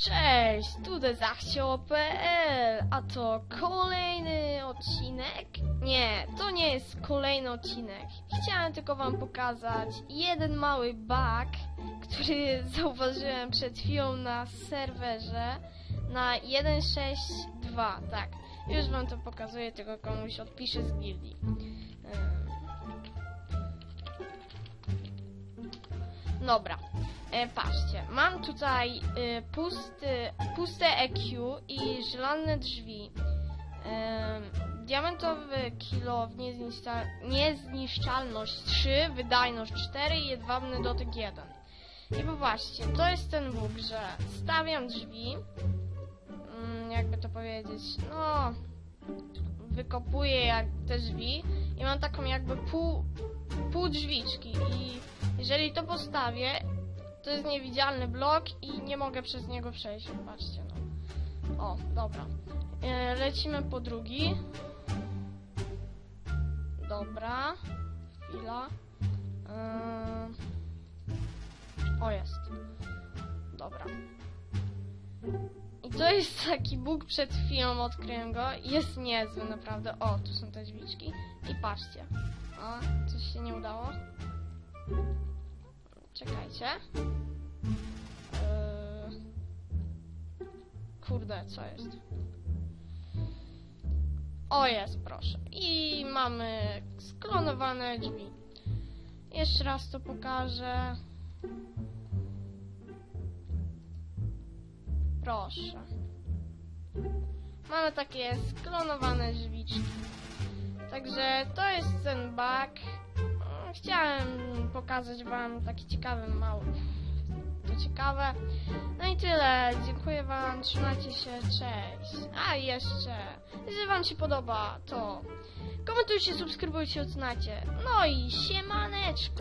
Cześć, tutaj zachciało.pl, a to kolejny odcinek? Nie, to nie jest kolejny odcinek. Chciałem tylko wam pokazać jeden mały bug, który zauważyłem przed chwilą na serwerze na 1.6.2, tak. Już wam to pokazuję, tylko komuś odpiszę z gildii. Dobra, e, patrzcie, mam tutaj e, pusty, puste EQ i żelazne drzwi. E, diamentowy kilo w niezniszcza, niezniszczalność 3, wydajność 4 i jedwabny dotyk 1. I popatrzcie, to jest ten bóg, że stawiam drzwi, mm, jakby to powiedzieć, no, wykopuję jak te drzwi i mam taką jakby pół, pół drzwiczki i jeżeli to postawię, to jest niewidzialny blok i nie mogę przez niego przejść. Patrzcie, no. O, dobra. E, lecimy po drugi. Dobra. Chwila. E, o, jest. Dobra. I to jest taki bóg przed chwilą odkryłem go. Jest niezły, naprawdę. O, tu są te drzwiczki. I patrzcie. O, coś się nie udało. Czekajcie. Yy... Kurde, co jest? O, jest, proszę. I mamy sklonowane drzwi. Jeszcze raz to pokażę. Proszę. Mamy takie sklonowane drzwiczki. Także to jest ten bug. Chciałem pokazać wam taki ciekawy mały. To ciekawe. No i tyle. Dziękuję wam. Trzymajcie się. Cześć. A jeszcze. Jeżeli wam się podoba, to komentujcie, subskrybujcie, oceniajcie. No i siemaneczko.